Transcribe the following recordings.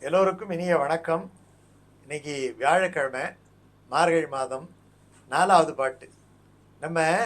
எல்லோருக்கும் இனிய வணக்கம். இன்னைக்கு வியாழக்கிழமை மார்கழி மாதம் நாலாவது பாட்டு. நம்ம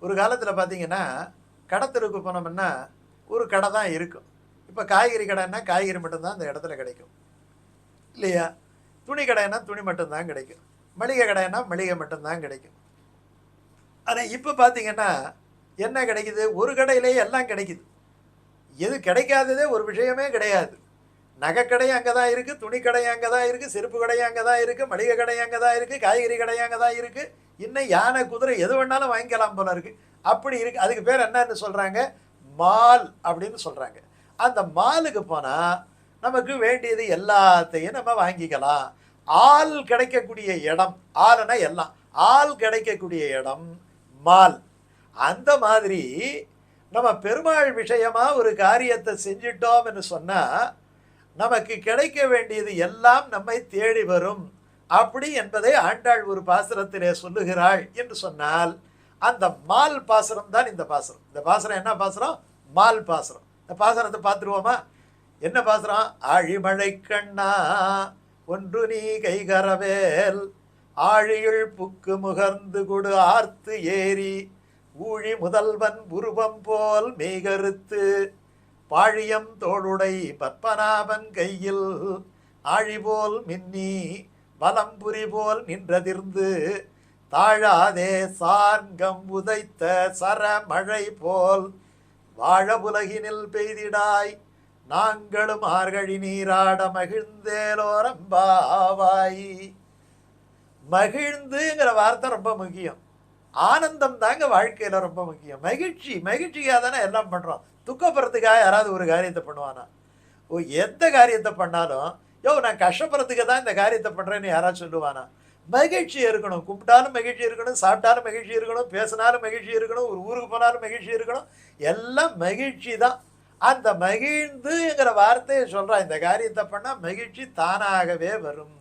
ஒரு காலத்தில் பார்த்தீங்கன்னா கடத்தருக்கு போனோம்னா ஒரு கடை தான் இருக்கும். இப்போ காய்கறி கடைன்னா காய்கறி மட்டும்தான் அந்த இடத்துல கிடைக்கும். இல்லையா? துணி கடைன்னா துணி மட்டும்தான் கிடைக்கும். மளிகை கடைன்னா மளிகை மட்டும்தான் கிடைக்கும். ஆனால் இப்போ பார்த்தீங்கன்னா என்ன கிடைக்குது? ஒரு கடையிலேயே எல்லாம் கிடைக்குது. எது கிடைக்காததே ஒரு விஷயமே கிடையாது. நகைக்கடை அங்கே தான் இருக்குது துணி அங்கே தான் இருக்குது செருப்பு கடை அங்கே தான் இருக்குது மளிகை கடை அங்கே தான் இருக்குது காய்கறி கடை அங்கே தான் இருக்குது இன்னும் யானை குதிரை எது வேணாலும் வாங்கிக்கலாம் போல இருக்குது அப்படி இருக்குது அதுக்கு பேர் என்னன்னு சொல்கிறாங்க மால் அப்படின்னு சொல்கிறாங்க அந்த மாலுக்கு போனால் நமக்கு வேண்டியது எல்லாத்தையும் நம்ம வாங்கிக்கலாம். ஆள் கிடைக்கக்கூடிய இடம் ஆளுனா எல்லாம். ஆள் கிடைக்கக்கூடிய இடம் மால். அந்த மாதிரி நம்ம பெருமாள் விஷயமாக ஒரு காரியத்தை செஞ்சிட்டோம்னு சொன்னால் நமக்கு கிடைக்க வேண்டியது எல்லாம் நம்மை தேடி வரும். அப்படி என்பதை ஆண்டாள் ஒரு பாசுரத்திலே சொல்லுகிறாள் என்று சொன்னால் அந்த மால் பாசுரம் தான் இந்த பாசுரம். இந்த பாசுரம் என்ன பாசுரம்? மால் பாசுரம். இந்த பாசுரத்தை பார்த்துருவோமா? என்ன பாசுரம்? ஆழிமழை கண்ணா ஒன்று நீ கைகரவேல் ஆழியுள் புக்கு முகர்ந்து கொடு ஆர்த்து ஏறி ஊழி முதல்வன் உருவம் போல் மெய்கருத்து பாழியம் தோளுடை பத்மநாபன் கையில் ஆழிபோல் மின்னி வலம்புரி போல் நின்றதிர்ந்து தாழாதே சார்கம் உதைத்த சர மழை போல் வாழ உலகினில் பெய்திடாய் நாங்களும் ஆர்கழி நீராட மகிழ்ந்தேலோரம்பாவாய். மகிழ்ந்துங்கிற வார்த்தை ரொம்ப முக்கியம். ஆனந்தம் தாங்க வாழ்க்கையில் ரொம்ப முக்கியம். மகிழ்ச்சி மகிழ்ச்சியாக தானே எல்லாம் பண்ணுறோம் துக்கப்படுறதுக்காக யாராவது ஒரு காரியத்தை பண்ணுவானா? ஓ எந்த காரியத்தை பண்ணாலும் யோ நான் கஷ்டப்படுறதுக்கு தான் இந்த காரியத்தை பண்ணுறேன்னு யாராவது சொல்லுவானா? மகிழ்ச்சி இருக்கணும். கும்பிட்டாலும் மகிழ்ச்சி இருக்கணும். சாப்பிட்டாலும் மகிழ்ச்சி இருக்கணும். பேசினாலும் மகிழ்ச்சி இருக்கணும். ஒரு ஊருக்கு போனாலும் மகிழ்ச்சி இருக்கணும். எல்லாம் மகிழ்ச்சி தான். அந்த மகிழ்ந்துங்கிற வார்த்தையை சொல்கிறான் இந்த காரியத்தை பண்ணால் மகிழ்ச்சி தானாகவே வரும்.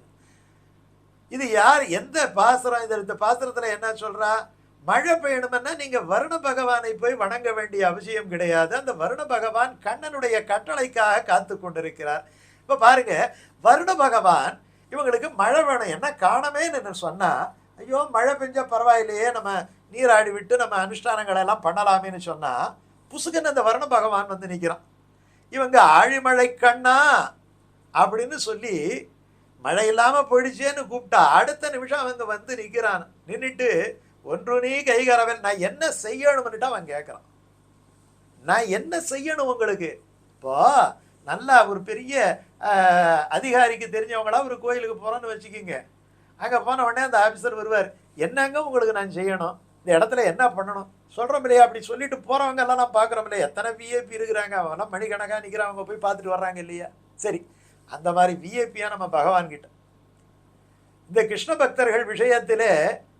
இது யார்? எந்த பாசுரம்? இந்த பாத்திரத்தில் என்ன சொல்கிறா மழை பெய்யணும்னா நீங்க வருண பகவானை போய் வணங்க வேண்டிய அவசியம் கிடையாது. அந்த வருண பகவான் கண்ணனுடைய கட்டளைக்காக காத்து கொண்டிருக்கிறார். இப்போ பாருங்க வருண பகவான் இவங்களுக்கு மழை வேணும். என்ன காணமேன்னு சொன்னா ஐயோ மழை பெஞ்சா பரவாயில்லையே நம்ம நீராடி விட்டு நம்ம அனுஷ்டானங்களை எல்லாம் பண்ணலாமேன்னு சொன்னா புசுகன் அந்த வருண பகவான் வந்து நிற்கிறான் இவங்க ஆழிமழை கண்ணா அப்படின்னு சொல்லி மழை இல்லாமல் போயிடுச்சேன்னு கூப்பிட்டா அடுத்த நிமிஷம் அவங்க வந்து நிற்கிறான் நின்றுட்டு ஒன்று நீ கைகரவன் நான் என்ன செய்யணும்னுட்டு அவன் கேட்குறான் நான் என்ன செய்யணும் உங்களுக்கு? இப்போ நல்லா ஒரு பெரிய அதிகாரிக்கு தெரிஞ்சவங்களா ஒரு கோயிலுக்கு போகிறோன்னு வச்சுக்கோங்க. அங்கே போன உடனே அந்த ஆஃபீஸர் வருவார். என்னங்க உங்களுக்கு நான் செய்யணும்? இந்த இடத்துல என்ன பண்ணணும்? சொல்கிறோம் இல்லையா அப்படி சொல்லிட்டு போகிறவங்க எல்லாம் நான் பார்க்குறோம் இல்லையா எத்தனை விஐபி இருக்கிறாங்க? அவங்களாம் மணிக்கணக்காக நிற்கிறவங்க போய் பார்த்துட்டு வர்றாங்க இல்லையா? சரி. அந்த மாதிரி விஏபியாக நம்ம பகவான்கிட்ட. இந்த கிருஷ்ண பக்தர்கள் விஷயத்திலே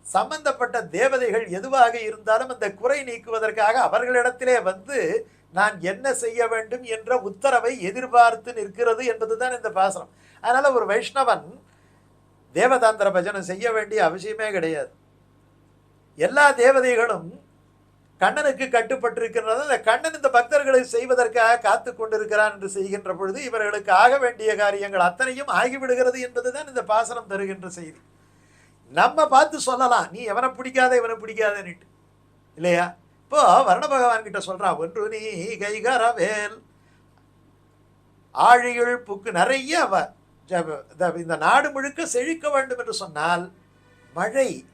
சம்பந்தப்பட்ட தேவதைகள் எதுவாக இருந்தாலும் அந்த குறை நீக்குவதற்காக அவர்களிடத்திலே வந்து நான் என்ன செய்ய வேண்டும் என்ற உத்தரவை எதிர்பார்த்து நிற்கிறது என்பதுதான் இந்த பாசனம். அதனால் ஒரு வைஷ்ணவன் தேவதாந்திர பஜனை செய்ய வேண்டிய அவசியமே கிடையாது. எல்லா தேவதைகளும் கண்ணனுக்கு கட்டுப்பட்டிருக்கிறது அந்த கண்ணன் இந்த பக்தர்களை செய்வதற்காக காத்து கொண்டிருக்கிறான் என்று செய்கின்ற பொழுது இவர்களுக்கு ஆக வேண்டிய காரியங்கள் அத்தனையும் ஆகிவிடுகிறது என்பதுதான் இந்த பாசனம் தருகின்ற செய்தி. நம்ம பார்த்து சொல்லலாம். நீ எவனை பிடிக்காத இவனை பிடிக்காதன்னுட்டு. இல்லையா? இப்போ வருண பகவான் கிட்ட சொல்றான் ஒன்று நீ கைகரவேல். ஆழியுள் புக்கு நிறைய வ- இந்த- இந்த நாடு முழுக்க செழிக்க வேண்டும் என்று சொன்னால் மழை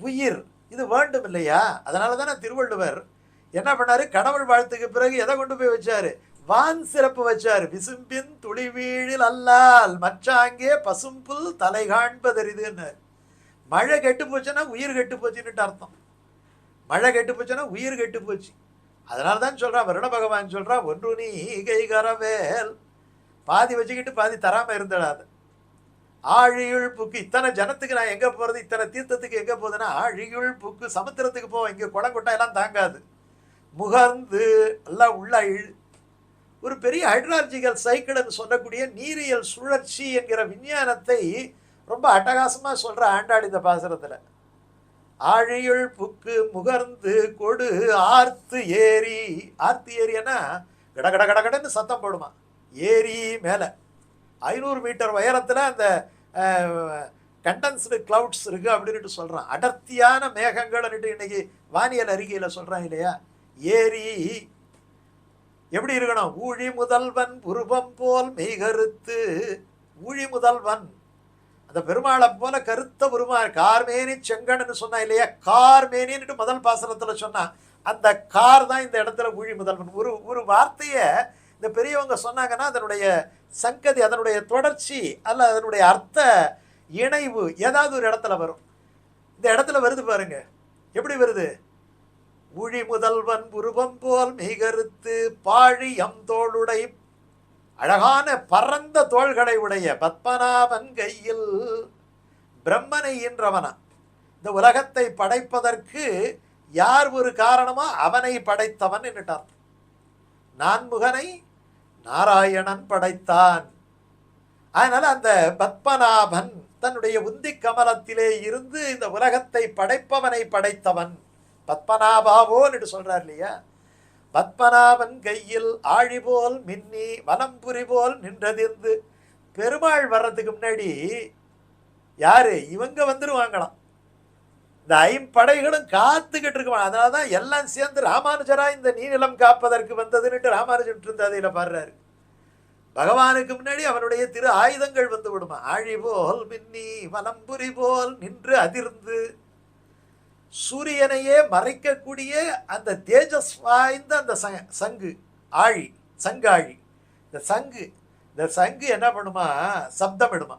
உயிர் இது வேண்டும் இல்லையா? அதனால தானே திருவள்ளுவர் என்ன பண்ணாரு? கடவுள் வாழ்த்துக்கு பிறகு எதை கொண்டு போய் வச்சாரு? வான் சிறப்பு வச்சார். விசும்பின் துளிவீழில் அல்லால் மற்றாங்கே பசும்புல் தலை காண்பதறிதுன்னு. மழை கெட்டு போச்சுன்னா உயிர் கெட்டு போச்சுன்னுட்டு அர்த்தம். மழை கெட்டு போச்சுன்னா உயிர் கெட்டு போச்சு. அதனால தான் சொல்கிறான் வருண பகவான் சொல்கிறான் ஒன்று நீ கைகரவேல் பாதி வச்சுக்கிட்டு பாதி தராமல் இருந்துடாது. ஆழியுள் புக்கு இத்தனை ஜனத்துக்கு நான் எங்கே போகிறது இத்தனை தீர்த்தத்துக்கு எங்கே போகுதுன்னா ஆழியுள் புக்கு சமுத்திரத்துக்கு போவோம். இங்கே குளம் கொட்டா எல்லாம் தாங்காது. முகர்ந்து எல்லாம் உள்ள இழு. ஒரு பெரிய ஹைட்ராலஜிக்கல் சைக்கிள்னு சொல்லக்கூடிய நீரியல் சுழற்சி என்கிற விஞ்ஞானத்தை ரொம்ப அட்டகாசமாக சொல்கிற ஆண்டாள் இந்த பாசுரத்தில். ஆழியுள் புக்கு முகர்ந்து கொடு ஆர்த்து ஏரி ஆர்த்து ஏரியன்னா கட கட கட கடன்னு சத்தம் போடுமா. ஏரி மேலே. ஐநூறு மீட்டர் உயரத்தில் அந்த கண்டன்ஸ்டு கிளவுட்ஸ் இருக்குது அப்படின்ட்டு சொல்கிறான் அடர்த்தியான மேகங்கள்னுட்டு இன்னைக்கு வானியல் அறிக்கையில் சொல்கிறான் இல்லையா? ஏரி எப்படி இருக்கணும்? ஊழி முதல்வன் உருவம் போல் மெய்கருத்து. ஊழி முதல்வன் அந்த பெருமாளை போல கருத்த உருமா கார்மேனி செங்கன்னு சொன்னா இல்லையா? கார்மேனின்னுட்டு முதல் பாசனத்தில் சொன்னான் அந்த கார் தான் இந்த இடத்துல ஊழி முதல்வன். ஒரு ஒரு வார்த்தையை இந்த பெரியவங்க சொன்னாங்கன்னா அதனுடைய சங்கதி அதனுடைய தொடர்ச்சி அல்ல அதனுடைய அர்த்த இணைவு ஏதாவது ஒரு இடத்துல வரும். இந்த இடத்துல வருது பாருங்க. எப்படி வருது? உழி முதல்வன் உருவம் போல் மிகருத்து பாழி எம் தோளுடை அழகான பரந்த தோள்களை உடைய பத்மநாபன் கையில் பிரம்மனை ஈன்றவனா. இந்த உலகத்தை படைப்பதற்கு யார் ஒரு காரணமோ அவனை படைத்தவன் என்னட்டார் நான்முகனை நாராயணன் படைத்தான். அதனால் அந்த பத்மநாபன் தன்னுடைய உந்தி கமலத்திலே இருந்து இந்த உலகத்தை படைப்பவனை படைத்தவன். பத்மநாபாவோன்னு என்று இல்லையா? பத்மநாபன் கையில் ஆழி போல் மின்னி வனம்புரி போல் நின்றதிர்ந்து பெருமாள் வர்றதுக்கு முன்னாடி யாரு? இவங்க வந்துருவாங்களாம். இந்த ஐம்படைகளும் காத்துக்கிட்டு இருக்குவாங்க அதனால தான் எல்லாம் சேர்ந்து ராமானுஜரா இந்த நீநிலம் காப்பதற்கு வந்ததுன்னுட்டு ராமானுஜன் இருந்த அதில் பாடுறாரு. பகவானுக்கு முன்னாடி அவனுடைய திரு ஆயுதங்கள் வந்து விடுமா? ஆழி போல் மின்னி வனம்புரி போல் நின்று அதிர்ந்து சூரியனையே மறைக்கக்கூடிய அந்த தேஜஸ் வாய்ந்த அந்த ச- சங்கு ஆழி சங்காழி. இந்த சங்கு இந்த சங்கு என்ன பண்ணுமா? சப்தம் இடுமா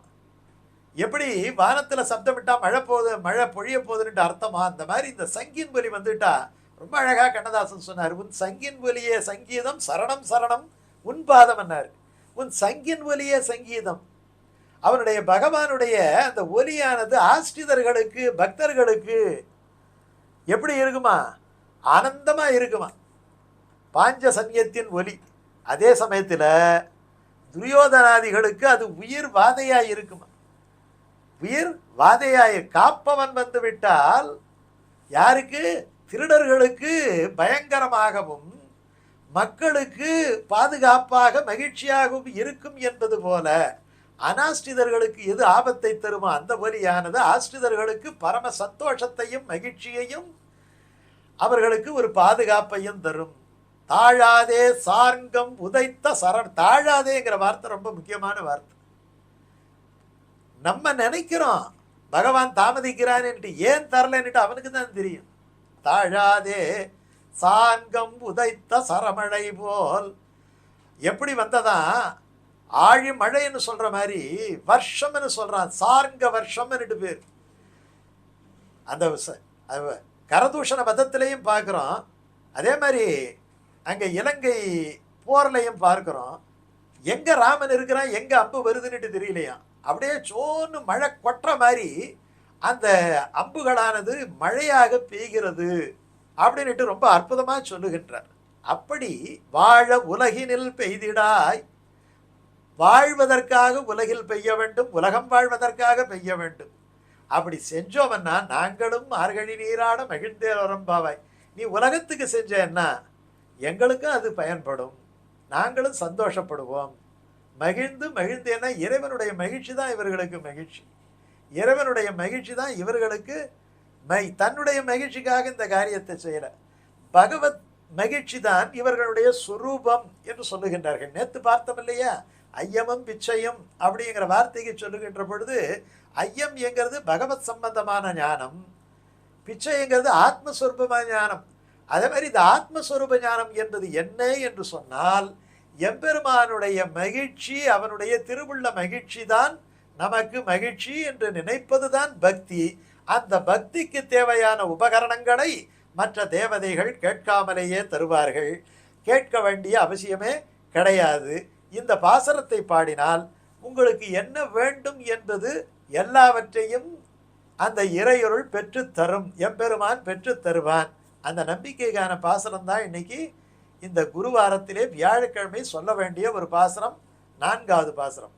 எப்படி வானத்தில் சப்தமிட்டா மழை போகுது மழை பொழிய போகுதுன்ட்டு அர்த்தமா? அந்த மாதிரி இந்த சங்கின் ஒலி வந்துட்டா ரொம்ப அழகாக கண்ணதாசன் சொன்னார் உன் சங்கின் ஒலியே சங்கீதம் சரணம் சரணம் உன் பாதம் என்னார் உன் சங்கின் ஒலியே சங்கீதம். அவனுடைய பகவானுடைய அந்த ஒலியானது ஆஸ்ரிதர்களுக்கு பக்தர்களுக்கு எப்படி இருக்குமா? ஆனந்தமாக இருக்குமா? பாஞ்ச சன்யத்தின் ஒலி. அதே சமயத்தில் துரியோதனாதிகளுக்கு அது உயிர் வாதையாக இருக்குமா? உயிர் வாதையாய் காப்பவன் வந்து விட்டால் யாருக்கு? திருடர்களுக்கு பயங்கரமாகவும் மக்களுக்கு பாதுகாப்பாக மகிழ்ச்சியாகவும் இருக்கும் என்பது போல அனாஷ்டிதர்களுக்கு எது ஆபத்தை தருமோ? அந்த வழியானது ஆஷ்டிதர்களுக்கு பரம சந்தோஷத்தையும் மகிழ்ச்சியையும் அவர்களுக்கு ஒரு பாதுகாப்பையும் தரும். தாழாதே சார்ங்கம் உதைத்த சரண் தாழாதேங்கிற வார்த்தை ரொம்ப முக்கியமான வார்த்தை. நம்ம நினைக்கிறோம் பகவான் தாமதிக்கிறான்னுட்டு ஏன் தரலன்னுட்டு அவனுக்கு தான் தெரியும். தாழாதே சாங்கம் உதைத்த சரமழை போல். எப்படி வந்ததா ஆழி மழைன்னு சொல்கிற மாதிரி வருஷம்னு சொல்கிறான் சார்ங்க வருஷம்னுட்டு பேர். அந்த அது கரதூஷண பதத்திலையும் பார்க்குறோம். அதே மாதிரி அங்கே இலங்கை போர்லையும் பார்க்குறோம். எங்கே ராமன் இருக்கிறான் எங்கே அம்பு வருதுன்னுட்டு தெரியலையா? அப்படியே சோன்னு மழை கொட்டுற மாதிரி அந்த அம்புகளானது மழையாக பெய்கிறது அப்படின்னுட்டு ரொம்ப அற்புதமாக சொல்லுகின்றார். அப்படி வாழ உலகினில் பெய்திடாய். வாழ்வதற்காக உலகில் பெய்ய வேண்டும் உலகம் வாழ்வதற்காக பெய்ய வேண்டும். அப்படி செஞ்சோம்னா நாங்களும் மார்கழி நீராட மகிழ்ந்தே வரம்பாவாய் நீ உலகத்துக்கு செஞ்சேன்னா எங்களுக்கும் அது பயன்படும். நாங்களும் சந்தோஷப்படுவோம். மகிழ்ந்து மகிழ்ந்தேன்னா இறைவனுடைய மகிழ்ச்சி தான் இவர்களுக்கு மகிழ்ச்சி. இறைவனுடைய மகிழ்ச்சி தான் இவர்களுக்கு மை தன்னுடைய மகிழ்ச்சிக்காக இந்த காரியத்தை செய்கிற பகவத் மகிழ்ச்சி தான் இவர்களுடைய சுரூபம் என்று சொல்லுகின்றார்கள். நேற்று பார்த்தோம் இல்லையா ஐயமும் பிச்சையும் அப்படிங்கிற வார்த்தைக்கு சொல்லுகின்ற பொழுது ஐயம் எங்கிறது பகவத் சம்பந்தமான ஞானம் பிச்சைங்கிறது ஆத்மஸ்வரூபமான ஞானம். அதே மாதிரி இந்த ஆத்மஸ்வரூப ஞானம் என்பது என்ன என்று சொன்னால் எம்பெருமானுடைய மகிழ்ச்சி அவனுடைய திருவுள்ள மகிழ்ச்சி தான் நமக்கு மகிழ்ச்சி என்று நினைப்பது தான் பக்தி. அந்த பக்திக்கு தேவையான உபகரணங்களை மற்ற தேவதைகள் கேட்காமலேயே தருவார்கள். கேட்க வேண்டிய அவசியமே கிடையாது. இந்த பாசரத்தை பாடினால் உங்களுக்கு என்ன வேண்டும் என்பது எல்லாவற்றையும் அந்த இறையொருள் பெற்றுத்தரும் எம்பெருமான் பெற்றுத் தருவான். அந்த நம்பிக்கைக்கான பாசனம் தான் இன்னைக்கு இந்த குருவாரத்திலே வியாழக்கிழமை சொல்ல வேண்டிய ஒரு பாசனம் நான்காவது பாசனம்.